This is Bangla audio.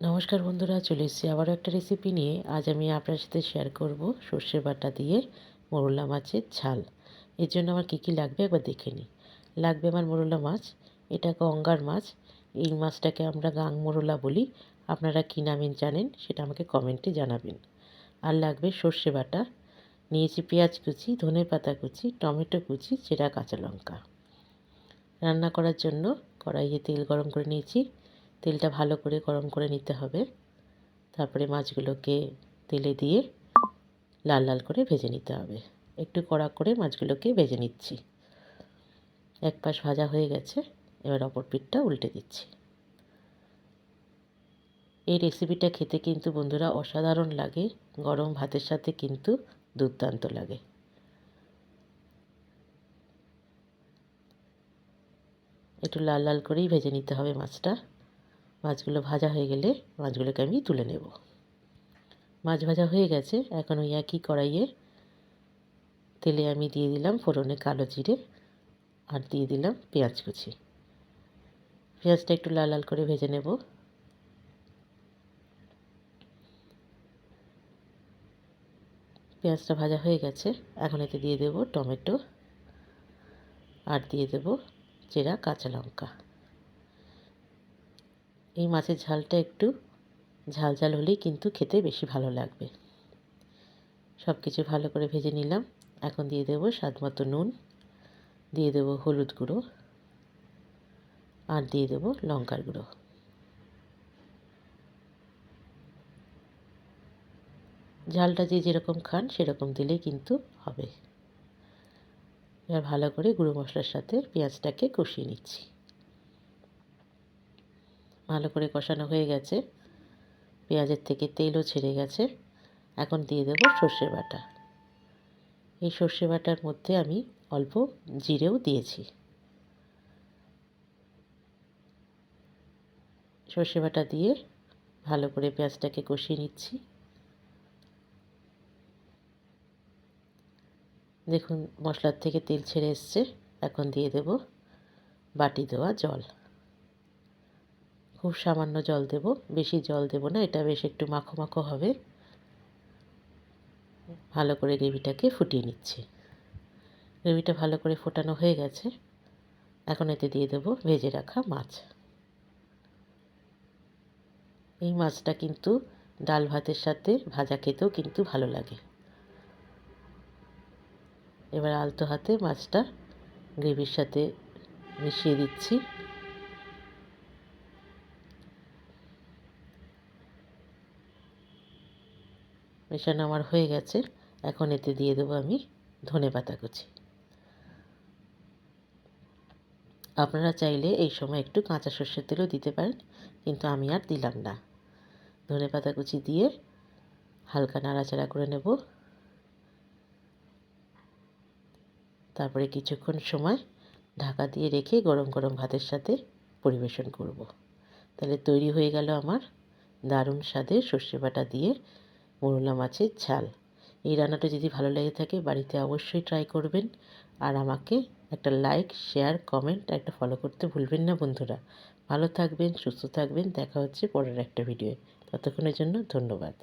নমস্কার বন্ধুরা, চলে এসেছি আবারও একটা রেসিপি নিয়ে। আজ আমি আপনার সাথে শেয়ার করব সর্ষে বাটা দিয়ে মোরলা মাছের ঝাল। এর জন্য আমার কী কী লাগবে একবার দেখে নিই। লাগবে আমার মোরলা মাছ, এটা গঙ্গার মাছ। এই মাছটাকে আমরা গাং মোরলা বলি। আপনারা কী নামে জানেন সেটা আমাকে কমেন্টে জানাবেন। আর লাগবে সর্ষে বাটা। নিয়েছি পেঁয়াজ কুচি, ধনে পাতা কুচি, টমেটো কুচি, চেরা কাঁচা লঙ্কা। রান্না করার জন্য কড়াইয়ে তেল গরম করে নিয়েছি। তেলটা ভালো করে গরম করে নিতে হবে। তারপরে মাছগুলোকে তেলে দিয়ে লাল লাল করে ভেজে নিতে হবে। একটু কড়া করে মাছগুলোকে ভেজে নিচ্ছি। এক পাশ ভাজা হয়ে গেছে, এবার অপর পিঠটা উল্টে দিচ্ছি। এই রেসিপিটা খেতে কিন্তু বন্ধুরা অসাধারণ লাগে, গরম ভাতের সাথে কিন্তু দুর্দান্ত লাগে। একটু লাল লাল করেই ভেজে নিতে হবে মাছটা। মাছগুলো ভাজা হয়ে গেলে মাছগুলোকে আমি তুলে নেব। মাছ ভাজা হয়ে গেছে। এখন ওই একই কড়াইয়ে তেলে আমি দিয়ে দিলাম ফোড়নে কালো জিরে আর দিয়ে দিলাম পেঁয়াজ কুচি। পেঁয়াজটা একটু লাল লাল করে ভেজে নেব। পেঁয়াজটা ভাজা হয়ে গেছে। এখন এতে দিয়ে দেব টমেটো আর দিয়ে দেব চেরা কাঁচা লঙ্কা। এই মাছের ঝালটা একটু ঝাল ঝাল হলেই কিন্তু খেতে বেশি ভালো লাগবে। সব কিছু ভালো করে ভেজে নিলাম। এখন দিয়ে দেবো স্বাদ মতো নুন, দিয়ে দেবো হলুদ গুঁড়ো আর দিয়ে দেবো লঙ্কার গুঁড়ো। ঝালটা যে যেরকম খান সেরকম দিলেই কিন্তু হবে। এবার ভালো করে গুঁড়ো মশলার সাথে পেঁয়াজটাকে কষিয়ে নিচ্ছি। ভালো করে কষানো হয়ে গেছে। পেঁয়াজের থেকে তেলও ছেড়ে গেছে। এখন দিয়ে দেব সর্ষে বাটা। এই সর্ষে বাটার মধ্যে আমি অল্প জিরেও দিয়েছি। সর্ষে বাটা দিয়ে ভালো করে পেঁয়াজটাকে কষিয়ে নিচ্ছি। দেখুন, মশলার থেকে তেল ছেড়ে এসছে। এখন দিয়ে দেব বাটি দেওয়া জল। খুব সামান্য জল দেব, বেশি জল দেব না, এটা বেশ একটু মাখো মাখো হবে। ভালো করে গ্রেভিটাকে ফুটিয়ে নিচ্ছি। গ্রেভিটা ভালো করে ফোটানো হয়ে গেছে। এখন এতে দিয়ে দেবো ভেজে রাখা মাছ। এই মাছটা কিন্তু ডাল ভাতের সাথে ভাজা খেতেও কিন্তু ভালো লাগে। এবার আলতো হাতে মাছটা গ্রেভির সাথে মিশিয়ে দিচ্ছি। মেশানো আমার হয়ে গেছে। এখন এতে দিয়ে দেবো আমি ধনে পাতা কুচি। আপনারা চাইলে এই সময় একটু কাঁচা সর্ষের তেলও দিতে পারেন, কিন্তু আমি আর দিলাম না। ধনে পাতা কুচি দিয়ে হালকা নাড়াচাড়া করে নেব। তারপরে কিছুক্ষণ সময় ঢাকা দিয়ে রেখে গরম গরম ভাতের সাথে পরিবেশন করব। তাহলে তৈরি হয়ে গেল আমার দারুণ স্বাদের সর্ষে বাটা দিয়ে মোরলা মাছের ঝাল। এই রান্নাটা যদি ভালো লেগে থাকে, বাড়িতে অবশ্যই ট্রাই করবেন। আর আমাকে একটা লাইক শেয়ার কমেন্ট একটা ফলো করতে ভুলবেন না বন্ধুরা। ভালো থাকবেন, সুস্থ থাকবেন। দেখা হচ্ছে পরের একটা ভিডিও ততক্ষণের জন্য ধন্যবাদ।